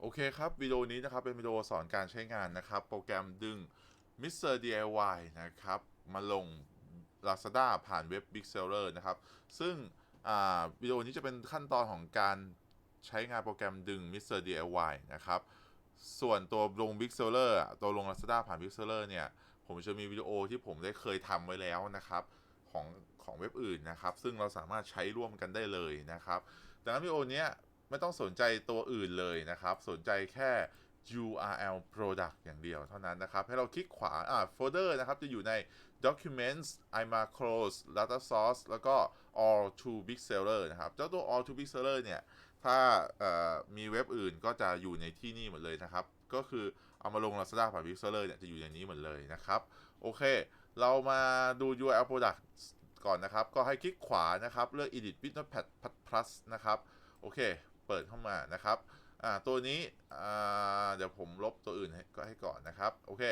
โอเคครับวิดีโอนี้นะครับเป็นวิดีโอสอนการใช้งานนะครับ โปรแกรมดึง Mr. DIY นะครับ มาลง Lazada ผ่านเว็บ Big Seller นะครับ ซึ่งวิดีโอนี้จะเป็นขั้นตอนของการใช้งานโปรแกรมดึง Mr. DIY นะครับ ส่วนตัวลง Big Seller อะตัวลง Lazada ผ่าน Big Seller เนี่ย ผมจะมีวิดีโอที่ผมได้เคยทำไว้แล้วนะครับของของเว็บอื่นนะครับ ซึ่งเราสามารถใช้ร่วมกันได้เลยนะครับ ดังนั้นวิดีโอนี้ ไม่ต้องสนใจตัวอื่นเลยนะครับ สนใจแค่ URL product อย่างเดียวเท่านั้นนะครับ ให้เราคลิกขวาอ่าโฟลเดอร์นะครับ จะอยู่ใน documents imacros data source แล้วก็ all to big seller นะครับ เจ้าตัว all to big seller เนี่ย ถ้ามีเว็บอื่นก็จะอยู่ในที่นี่หมดเลยนะครับ ก็คือเอามาลง Lazada ผ่าน Big Seller เนี่ย จะอยู่ในนี้หมดเลยนะครับ โอเค เรามาดู URL product ก่อนนะครับ ก็ให้คลิกขวานะครับ เลือก edit with notepad plus นะครับ โอเค เปิดเข้ามานะครับอ่าตัวนี้อ่าเดี๋ยวผมลบตัวอื่นให้ก็ให้ก่อนนะครับ โอเค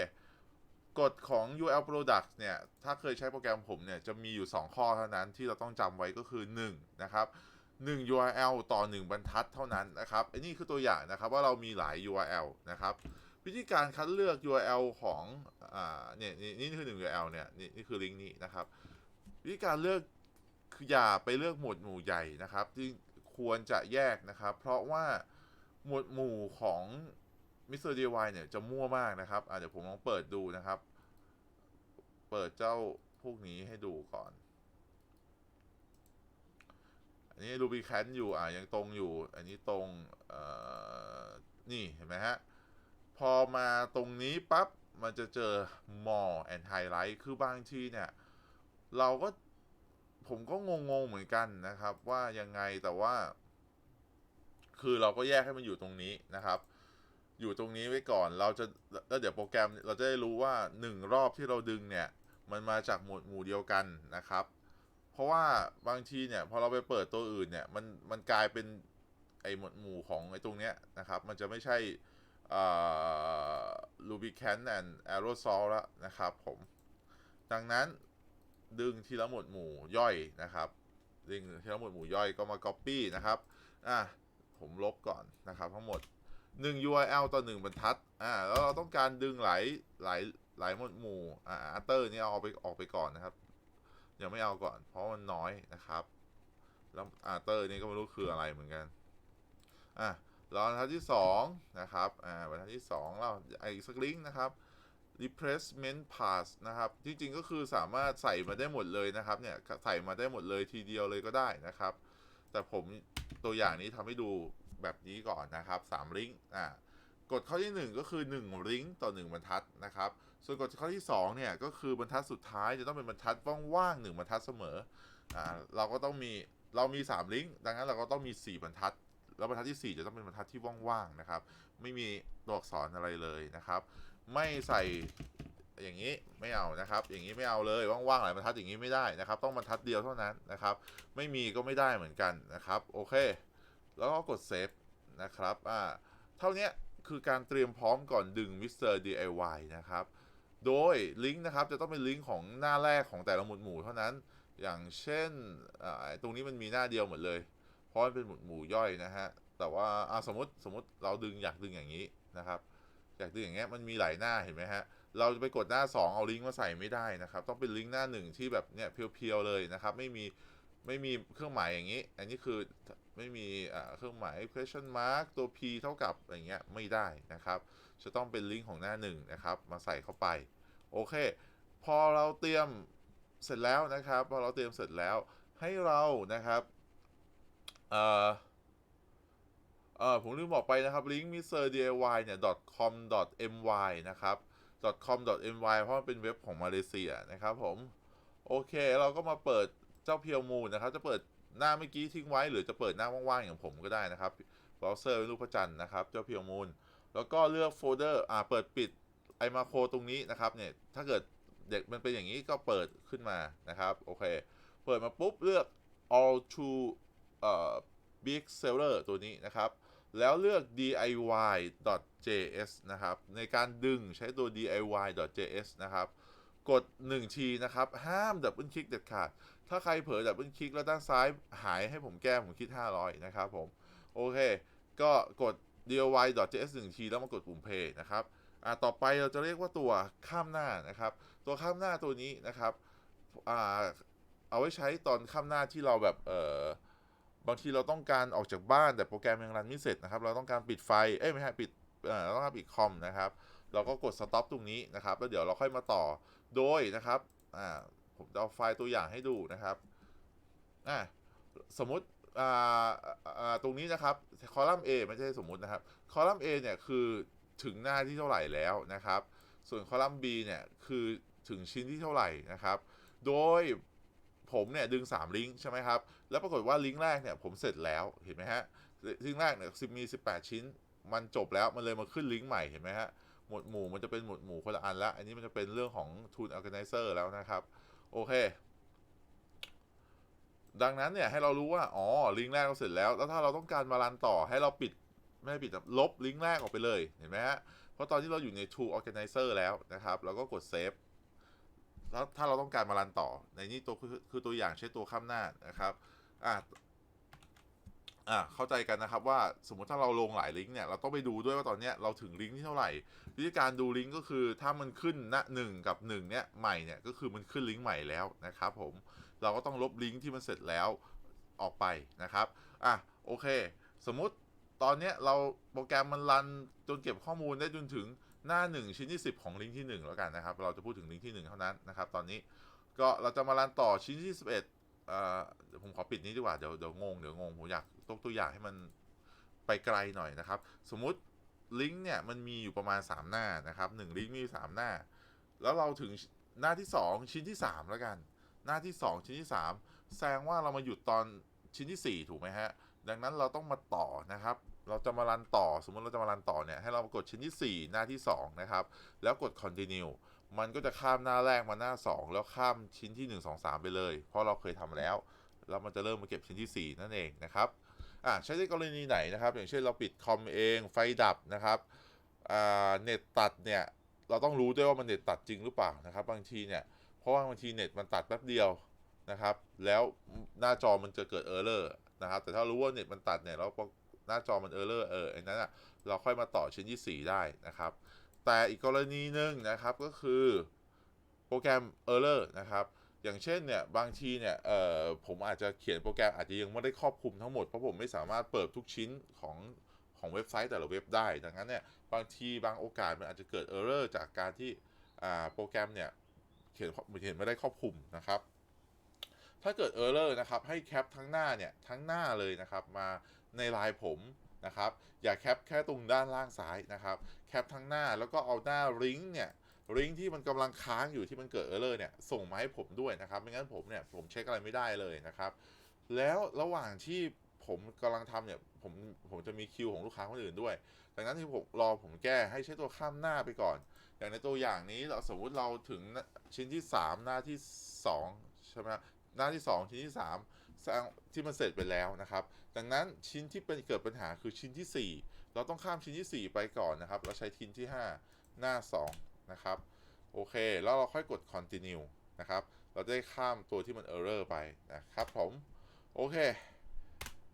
กฎของ URL product เนี่ย ถ้าเคยใช้โปรแกรมผมเนี่ย จะมีอยู่ 2 ข้อเท่านั้นที่เราต้องจำไว้ก็คือ 1 นะครับ 1 URL ต่อ 1 บรรทัดเท่านั้นนะครับอันนี้คือตัวอย่างนะครับว่าเรามีหลาย URL นะครับ วิธีการคัดเลือก URL ของอ่าเนี่ยนี่นี่คือ 1 URL เนี่ยนี่นี่คือลิงก์นี้นะครับ วิธีการเลือกคืออย่าไปเลือกหมวดหมู่ใหญ่นะครับ ควรจะแยกนะครับ เพราะว่าหมวดหมู่ของ Mr. DIY เนี่ยจะมั่วมากนะครับอะเดี๋ยวผมลองเปิดดูนะครับ เปิดเจ้าพวกนี้ให้ดูก่อน อันนี้ Ruby c a n อยู่อะยังตรงอยู่ อันนี้ตรงนี่เห็นไหมฮะ พอมาตรงนี้ปั๊บ มันจะเจอ more and highlight คือบางทีเนี่ย เราก็ ผมก็งงๆเหมือนกันนะครับ ว่ายังไงแต่ว่า คือเราก็แยกให้มันอยู่ตรงนี้นะครับ อยู่ตรงนี้ไว้ก่อนเราจะแล้วเดี๋ยวโปรแกรมเราจะได้รู้ว่าหนึ่งรอบที่เราดึงเนี่ย มันมาจากหมวดหมู่เดียวกันนะครับ เพราะว่าบางทีเนี่ยพอเราไปเปิดตัวอื่นเนี่ยมันมันกลายเป็นไอหมวดหมู่ของไอตรงเนี้ยนะครับ มันจะไม่ใช่อ่า Rubicon and Aerosol แล้วนะครับผม ดังนั้น ดึงทีละหมวดหมู่ย่อยนะครับดึงทีละหมวดหมู่ย่อยก็มา Copy นะครับอะผมลบก่อนนะครับ ทั้งหมด 1 URL ต่อ 1 บรรทัดอ่าแล้วเราต้องการดึงหลายหลายหลายหมวดหมู่อ่าอัตเตอร์นี่เอาไปออกไปก่อนนะครับยังไม่เอาก่อน เพราะมันน้อยนะครับ แล้วอัตเตอร์นี่ก็ไม่รู้คืออะไรเหมือนกันอะแล้วบรรทัดที่2นะครับอ่าบรรทัดที่2เราอีกสักลิงก์นะครับ replacement pass นะครับ จริงๆก็คือสามารถใส่มาได้หมดเลยนะครับเนี่ยใส่มาได้หมดเลยทีเดียวเลยก็ได้นะครับ แต่ผมตัวอย่างนี้ทำให้ดูแบบนี้ก่อนนะครับ3ลิงก์อ่ากฎข้อที่ 1 ก็คือ1ลิงก์ต่อ 1 บรรทัดนะครับ ส่วนกฎข้อที่2เนี่ยก็คือบรรทัดสุดท้ายจะต้องเป็นบรรทัดว่างๆ1บรรทัดเสมออ่าเราก็ต้องมีเรามี 3 ลิงก์ดังนั้นเราก็ต้องมี 4 บรรทัด แล้วบรรทัดที่ 4 จะต้องเป็นบรรทัดที่ว่างๆนะครับ ไม่มีตัวอักษรอะไรเลยนะครับ ไม่ใส่อย่างนี้ไม่เอานะครับ อย่างนี้ไม่เอาเลยว่างๆหลายบรรทัดอย่างนี้ไม่ได้นะครับ ต้องบรรทัดเดียวเท่านั้นนะครับ ไม่มีก็ไม่ได้เหมือนกันนะครับ โอเค แล้วก็กดเซฟนะครับอ่าเท่านี้คือการเตรียมพร้อมก่อนดึง Mr. DIY นะครับ โดยลิงก์นะครับจะต้องเป็นลิงก์ของหน้าแรกของแต่ละหมวดหมู่เท่านั้น อย่างเช่นอ่าตรงนี้มันมีหน้าเดียวหมดเลย เพราะมันเป็นหมวดหมู่ย่อยนะฮะ แต่ว่าอ่าสมมติสมมติเราดึงอยากดึงอย่างนี้นะครับ อยากดึงอย่างเงี้ยมันมีหลายหน้าเห็นไหมฮะ เราจะไปกดหน้า 2 เอาลิงก์มาใส่ไม่ได้นะครับ ต้องเป็นลิงก์หน้าหนึ่งที่แบบเนี่ยเพียวๆเลยนะครับ ไม่มีไม่มีเครื่องหมายอย่างนี้ อันนี้คือไม่มีอ่าเครื่องหมาย question mark ตัว p เท่ากับอย่างเงี้ยไม่ได้นะครับ จะต้องเป็นลิงก์ของหน้าหนึ่งนะครับมาใส่เข้าไปโอเค พอเราเตรียมเสร็จแล้วนะครับ พอเราเตรียมเสร็จแล้วให้เรานะครับเอ่อ เออผมลืมบอกไปนะครับลิงก์ mrdiy เนี่ย com my นะครับ com my เพราะมันเป็นเว็บของมาเลเซียนะครับผมโอเค เราก็มาเปิดเจ้าเพียวมูนะครับ จะเปิดหน้าเมื่อกี้ทิ้งไว้ หรือจะเปิดหน้าว่างๆอย่างผมก็ได้นะครับเบราว์เซอร์เป็นรูปพระจันทร์นะครับ เจ้าเพียวมูล แล้วก็เลือกโฟลเดอร์อ่าเปิดปิดไอมาโครตรงนี้นะครับเนี่ยถ้าเกิดเด็กมันเป็นอย่างนี้ก็เปิดขึ้นมานะครับโอเค เปิดมาปุ๊บเลือก all to เอ่อ big seller ตัวนี้นะครับ แล้วเลือก diy.js นะครับ ในการดึงใช้ตัว diy.js นะครับ กด 1 ทีนะครับ ห้ามดับเบิลคลิกเด็ดขาด ถ้าใครเผลอดับเบิลคลิกแล้วด้านซ้ายหายให้ผมแก้ผมคิด 500 นะครับผม โอเค ก็กด doy.js1t แล้วมากดปุ่ม play นะครับอ่าต่อไปเราจะเรียกว่าตัวข้ามหน้านะครับ ตัวข้ามหน้าตัวนี้นะครับอ่าเอาไว้ใช้ตอนข้ามหน้าที่เราแบบเออ บางทีเราต้องการออกจากบ้านแต่โปรแกรมยังรันไม่เสร็จนะครับ เราต้องการปิดไฟ เอ้ยไม่ใช่ปิดเราต้องการปิดคอมนะครับ เราก็กด stop ตรงนี้นะครับ แล้วเดี๋ยวเราค่อยมาต่อ โดยนะครับ อ่า ผมจะเอาไฟล์ตัวอย่างให้ดูนะครับ อ่า สมมติ อ่า อ่า ตรงนี้นะครับ คอลัมน์ A ไม่ใช่สมมตินะครับ คอลัมน์ A เนี่ยคือถึงหน้าที่เท่าไหร่แล้วนะครับ ส่วนคอลัมน์ B เนี่ยคือถึงชิ้นที่เท่าไหร่นะครับ โดย ผมเนี่ยดึง 3 ลิงก์ใช่ไหมครับ แล้วปรากฏว่าลิงก์แรกเนี่ยผมเสร็จแล้วเห็นไหมฮะลิงก์แรกเนี่ยมี 18 ชิ้น มันจบแล้วมันเลยมาขึ้นลิงก์ใหม่เห็นไหมฮะหมวดหมู่มันจะเป็นหมวดหมู่คนละอันละ อันนี้มันจะเป็นเรื่องของ Tool Organizer แล้วนะครับ โอเค ดังนั้นเนี่ยให้เรารู้ว่า อ๋อ ลิงก์แรกเราเสร็จแล้ว แล้วถ้าเราต้องการมารันต่อให้เราปิด ไม่ให้ปิดลบลิงก์แรกออกไปเลย เห็นไหมฮะ เพราะตอนที่เราอยู่ใน Tool Organizer แล้วนะครับ เราก็กด Save แล้วถ้าเราต้องการมารันต่อ ในนี้ตัวคือคือตัวอย่างใช้ตัวข้ามหน้านะครับอะอะเข้าใจกันนะครับว่าสมมติถ้าเราลงหลายลิงก์เนี่ยเราต้องไปดูด้วยว่าตอนเนี้ยเราถึงลิงก์ที่เท่าไหร่วิธีการดูลิงก์ก็คือถ้ามันขึ้นณหนึ่งกับหนึ่งเนี่ยใหม่เนี่ยก็คือมันขึ้นลิงก์ใหม่แล้วนะครับผมเราก็ต้องลบลิงก์ที่มันเสร็จแล้วออกไปนะครับอะโอเค สมมติตอนเนี้ยเราโปรแกรมมันรันจนเก็บข้อมูลได้จนถึง หน้า 1 ชิ้นที่ 10 ของลิงก์ที่ 1 แล้วกันนะครับ เราจะพูดถึงลิงก์ที่ 1 เท่านั้นนะครับ ตอนนี้ก็เราจะมารันต่อชิ้นที่ 11เอ่อเดี๋ยวผมขอปิดนี้ดีกว่าเดี๋ยวเดี๋ยวงงเดี๋ยวงงผมอยากยกตัวอย่างให้มันไปไกลหน่อยนะครับ สมมุติลิงก์เนี่ยมันมีอยู่ประมาณ 3 หน้านะครับ1ลิงก์มี 3 หน้า แล้วเราถึงหน้าที่ 2 ชิ้นที่ 3 แล้วกัน หน้าที่ 2 ชิ้นที่ 3 แสดงว่าเรามาหยุดตอนชิ้นที่ 4 ถูกไหมฮะ ดังนั้นเราต้องมาต่อนะครับ เราจะมารันต่อ สมมติเราจะมารันต่อเนี่ยให้เรากดชิ้นที่ 4 หน้าที่ 2 นะครับ แล้วกด continue มันก็จะข้ามหน้าแรกมาหน้า 2 แล้วข้ามชิ้นที่ 1 2 3 ไปเลย เพราะเราเคยทำแล้ว แล้วมันจะเริ่มมาเก็บชิ้นที่ 4 นั่นเองนะครับอะใช้ในกรณีไหนนะครับ อย่างเช่นเราปิดคอมเองไฟดับนะครับอ่าเน็ตตัดเนี่ยเราต้องรู้ด้วยว่ามันเน็ตตัดจริงหรือเปล่านะครับ บางทีเนี่ยเพราะว่าบางทีเน็ตมันตัดแป๊บเดียวนะครับ แล้วหน้าจอมันจะเกิดเออร์เลอร์นะครับแต่ถ้ารู้ว่าเน็ตมันตัดเนี่ยแล้ว หน้าจอมันเออร์เลอร์เออไอ้นั้นอะเราค่อยมาต่อชิ้นที่ 4 ได้นะครับ แต่อีกกรณีหนึ่งนะครับก็คือโปรแกรมเออร์เลอร์นะครับอย่างเช่นเนี่ยบางทีเนี่ยเอ่อผมอาจจะเขียนโปรแกรมอาจจะยังไม่ได้ครอบคลุมทั้งหมดเพราะผมไม่สามารถเปิดทุกชิ้นของของเว็บไซต์แต่ละเว็บได้ ดังนั้นเนี่ยบางทีบางโอกาสมันอาจจะเกิดเออร์เลอร์จากการที่อ่าโปรแกรมเนี่ยเขียนเขียนไม่ได้ครอบคลุมนะครับ ถ้าเกิด error นะครับให้แคปทั้งหน้าเนี่ยทั้งหน้าเลยนะครับมา ในไลน์ผมนะครับ อย่าแคปแค่ตรงด้านล่างซ้ายนะครับ แคปทั้งหน้าแล้วก็เอาหน้าลิงก์เนี่ยลิงก์ที่มันกำลังค้างอยู่ที่มันเกิด error เนี่ยส่งมาให้ผมด้วยนะครับ ไม่งั้นผมเนี่ยผมเช็คอะไรไม่ได้เลยนะครับ แล้วระหว่างที่ผมกำลังทำเนี่ยผมผมจะมีคิวของลูกค้าคนอื่นด้วย ดังนั้นที่ผมรอผมแก้ให้ใช้ตัวข้ามหน้าไปก่อน อย่างในตัวอย่างนี้เราสมมุติเราถึงชิ้นที่ 3 หน้าที่ 2 ใช่ไหมหน้าที่ 2 ชิ้นที่ 3 แสดงที่มันเสร็จไปแล้วนะครับ ดังนั้นชิ้นที่เป็นเกิดปัญหาคือชิ้นที่ 4 เราต้องข้ามชิ้นที่ 4 ไปก่อนนะครับ เราใช้ชิ้นที่ 5 หน้า 2 นะครับ โอเค แล้วเราค่อยกด continue นะครับ เราจะได้ข้ามตัวที่มัน error ไปนะครับผม โอเค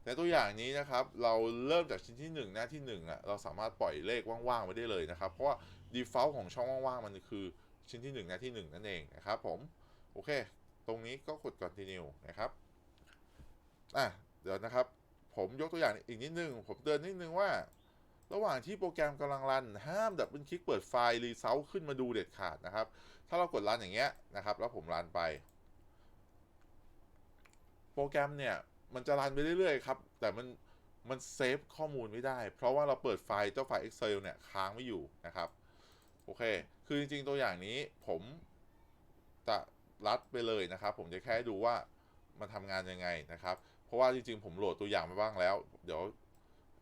ในตัวอย่างนี้นะครับ เราเริ่มจากชิ้นที่ 1 หน้าที่ 1อะ เราสามารถปล่อยเลขว่างๆไว้ได้เลยนะครับ เพราะว่า default ของช่องว่างๆ มันคือชิ้นที่ 1 หน้าที่ 1 นั่นเองนะครับผม โอเค ตรงนี้ก็กด continue นะครับ อะเดี๋ยวนะครับ ผมยกตัวอย่างอีกนิดนึง ผมเตือนนิดนึงว่า ระหว่างที่โปรแกรมกำลังรัน ห้ามดับเบิลคลิกเปิดไฟล์รีเซลขึ้นมาดูเด็ดขาดนะครับ ถ้าเรากดรันอย่างเงี้ยนะครับ แล้วผมรันไป โปรแกรมเนี่ย มันจะรันไปเรื่อยๆครับ แต่มันมันเซฟข้อมูลไม่ได้ เพราะว่าเราเปิดไฟล์เจ้าไฟล์ Excel เนี่ยค้างไม่อยู่นะครับ โอเค คือจริงๆตัวอย่างนี้ผมจะรัดไปเลยนะครับ ผมจะแค่ดูว่ามันทำงานยังไงนะครับ ราะว่าจริงๆผมโหลดตัวอย่างมาบ้างแล้ว เดี๋ยว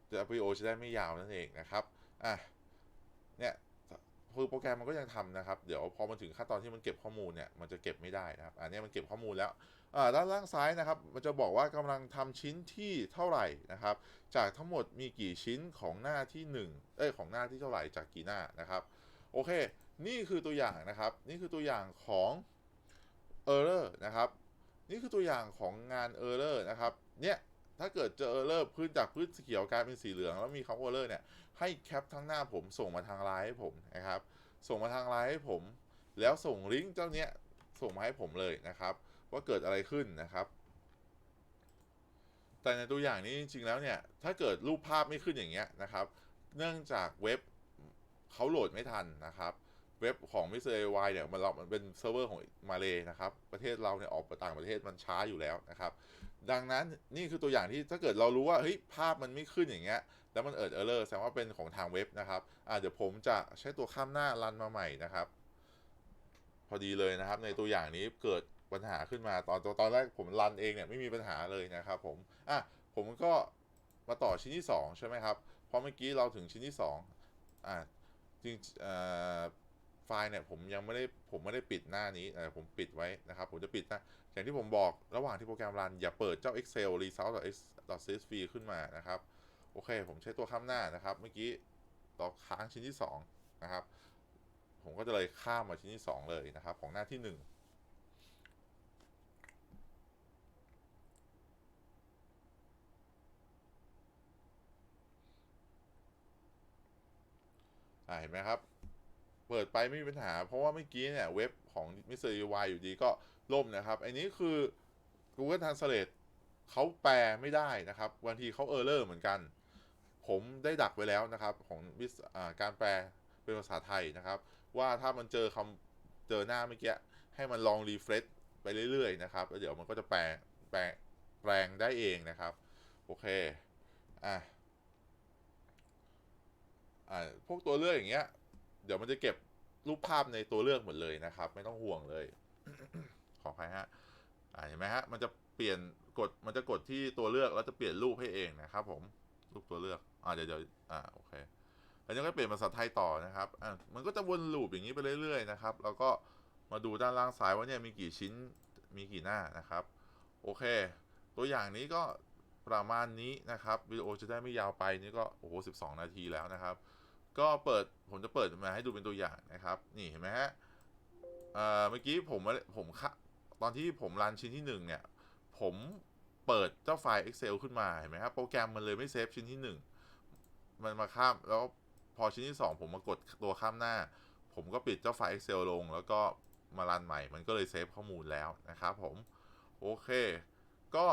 เดี๋ยววิดีโอจะได้ไม่ยาวนั่นเองนะครับอะเนี่ยคือโปรแกรมมันก็ยังทำนะครับ เดี๋ยวพอมันถึงขั้นตอนที่มันเก็บข้อมูลเนี่ยมันจะเก็บไม่ได้นะครับ อันนี้มันเก็บข้อมูลแล้วอ่าด้านล่างซ้ายนะครับ มันจะบอกว่ากำลังทำชิ้นที่เท่าไหร่นะครับ จากทั้งหมดมีกี่ชิ้นของหน้าที่1เอ้ยของหน้าที่เท่าไหร่จากกี่หน้านะครับโอเค นี่คือตัวอย่างนะครับ นี่คือตัวอย่างของ error นะครับ นี่คือตัวอย่างของงาน error นะครับ เนี่ย ถ้าเกิดเจอเออร์เลิกพื้นจากพื้นสีเขียวกลายเป็นสีเหลือง แล้วมีคำว่าเลอร์เนี่ย ให้แคปทั้งหน้าผมส่งมาทางไลน์ให้ผมนะครับ ส่งมาทางไลน์ให้ผม แล้วส่งลิงก์เจ้าเนี้ยส่งมาให้ผมเลยนะครับ ว่าเกิดอะไรขึ้นนะครับ แต่ในตัวอย่างนี้จริงๆแล้วเนี่ย ถ้าเกิดรูปภาพไม่ขึ้นอย่างเงี้ยนะครับ เนื่องจากเว็บเขาโหลดไม่ทันนะครับ เว็บของ m ิ r AY เนี่ยมันเรามันเป็นเซิร์ฟเวอร์ของมาเลยนะครับ ประเทศเราเนี่ยออกไปต่างประเทศมันช้าอยู่แล้วนะครับ ดังนั้นนี่คือตัวอย่างที่ถ้าเกิดเรารู้ว่าเฮ้ยภาพมันไม่ขึ้นอย่างเงี้ยแล้วมันเอิดเออร์เลอร์แสดงว่าเป็นของทางเว็บนะครับอ่าเดี๋ยวผมจะใช้ตัวข้ามหน้ารันมาใหม่นะครับ พอดีเลยนะครับ ในตัวอย่างนี้เกิดปัญหาขึ้นมาตอนตอนตอนแรกผมรันเองเนี่ยไม่มีปัญหาเลยนะครับ ผมอะผมก็มาต่อชิ้นที่ 2 ใช่ไหมครับเพราะเมื่อกี้เราถึงชิ้นที่2อะจริงเอ่อ ไฟล์เนี่ยผมยังไม่ได้ผมไม่ได้ปิดหน้านี้เออผมปิดไว้นะครับ ผมจะปิดนะอย่างที่ผมบอกระหว่างที่โปรแกรมรัน อย่าเปิดเจ้า excel result.csv ขึ้นมานะครับ โอเค ผมใช้ตัวข้ามหน้านะครับ เมื่อกี้ต่อค้างชิ้นที่ 2 นะครับ ผมก็จะเลยข้ามมาชิ้นที่ 2 เลยนะครับ ของหน้าที่1อ่าเห็นไหมครับ เปิดไปไม่มีปัญหา เพราะว่าเมื่อกี้เนี่ยเว็บของ Mr. UI อร์วายู่ดีก็ล่มนะครับ อันนี้คือ Google Translate เขาแปลไม่ได้นะครับบางทีเขาเออร์เลอร์เหมือนกัน ผมได้ดักไว้แล้วนะครับ ของวิสการแปลเป็นภาษาไทยนะครับ ว่าถ้ามันเจอคำเจอหน้าเมื่อกี้ให้มันลองรีเฟรชไปเรื่อยๆนะครับแล้วเดี๋ยวมันก็จะแปลแปลแปลงได้เองนะครับ โอเคอะอ่าพวกตัวเลือกอย่างเงี้ย เดี๋ยวมันจะเก็บรูปภาพในตัวเลือกหมดเลยนะครับ ไม่ต้องห่วงเลย ขออภัยฮะอ่าเห็นไหมฮะ มันจะเปลี่ยนกดมันจะกดที่ตัวเลือกแล้วจะเปลี่ยนรูปให้เองนะครับ ผมรูปตัวเลือกอ่าเดี๋ยวเดี๋ยวอ่าโอเคแล้วนี้ก็เปลี่ยนภาษาไทยต่อนะครับอ่ามันก็จะวนลูปอย่างนี้ไปเรื่อยๆนะครับ แล้วก็มาดูด้านล่างซ้ายว่าเนี่ยมีกี่ชิ้นมีกี่หน้านะครับ โอเค ตัวอย่างนี้ก็ประมาณนี้นะครับวิดีโอจะได้ไม่ยาวไปนี่ก็โอ้โห12นาทีแล้วนะครับ ก็เปิดผมจะเปิดมาให้ดูเป็นตัวอย่างนะครับ นี่เห็นไหมฮะเอ่อเมื่อกี้ผมม่ได้ผมคะตอนที่ผมรันชิ้นที่หนึ่งเนี่ย ผมเปิดเจ้าไฟล์ Excel ขึ้นมาเห็นไหมครับโปรแกรมมันเลยไม่เซฟชิ้นที่หนึ่งมันมาข้ามแล้วพอชิ้นที่สองผมมากดตัวข้ามหน้า ผมก็ปิดเจ้าไฟล์ Excel ลง แล้วก็มารันใหม่ มันก็เลยเซฟข้อมูลแล้วนะครับผม โอเค ก็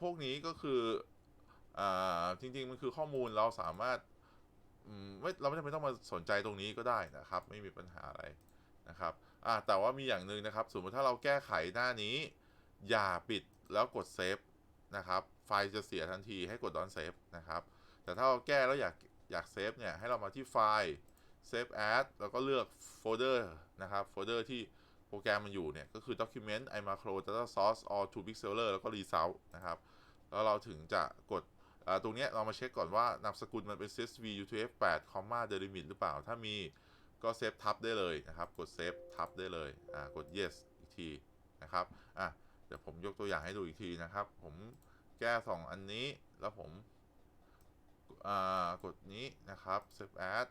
พวกนี้ก็คืออ่าจริง ๆ มันคือข้อมูลเราสามารถ ไม่เราไม่จำเป็นต้องมาสนใจตรงนี้ก็ได้นะครับ ไม่มีปัญหาอะไรนะครับอ่าแต่ว่ามีอย่างหนึ่งนะครับ สมมติถ้าเราแก้ไขหน้านี้ อย่าปิดแล้วกดเซฟนะครับ ไฟล์จะเสียทันทีให้กดดอนเซฟนะครับ แต่ถ้าเราแก้แล้วอยากอยากเซฟเนี่ยให้เรามาที่ไฟล์ Save As แล้วก็เลือกโฟลเดอร์นะครับโฟลเดอร์ที่โปรแกรมมันอยู่เนี่ย ก็คือ Document iMacro Data Source or to Pixeler แล้วก็ Result นะครับ แล้วเราถึงจะกด ตรงนี้เรามาเช็คก่อนว่านามสกุลมันเป็น csv utf8 comma delimit หรือเปล่า ถ้ามีก็เซฟทับได้เลยนะครับ กดเซฟทับได้เลยอ่ากด yes อีกทีนะครับอะเดี๋ยวผมยกตัวอย่างให้ดูอีกทีนะครับ ผมแก้ 2 อันนี้แล้วผมอ่ากดนี้นะครับ save as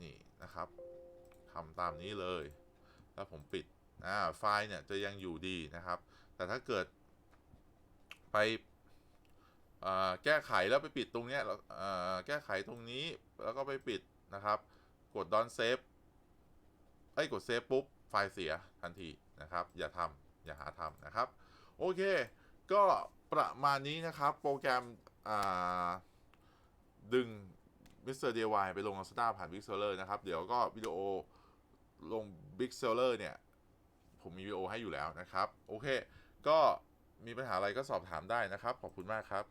นี่นะครับทำตามนี้เลย แล้วผมปิดอ่าไฟล์เนี่ยจะยังอยู่ดีนะครับ แต่ถ้าเกิดไป แก้ไขแล้วไปปิดตรงเนี้ยแล้วแก้ไขตรงนี้แล้วก็ไปปิดนะครับ กด don't save ไอ้กดเซฟปุ๊บ ไฟล์เสียทันทีนะครับ อย่าทำอย่าหาทำนะครับ โอเค ก็ประมาณนี้นะครับ โปรแกรมดึง Mr. DIY ไปลง Lazada ผ่าน Big Seller นะครับ เดี๋ยวก็วิดีโอลง Big Seller เนี่ย ผมมีวิดีโอให้อยู่แล้วนะครับ โอเค ก็มีปัญหาอะไรก็สอบถามได้นะครับ ขอบคุณมากครับ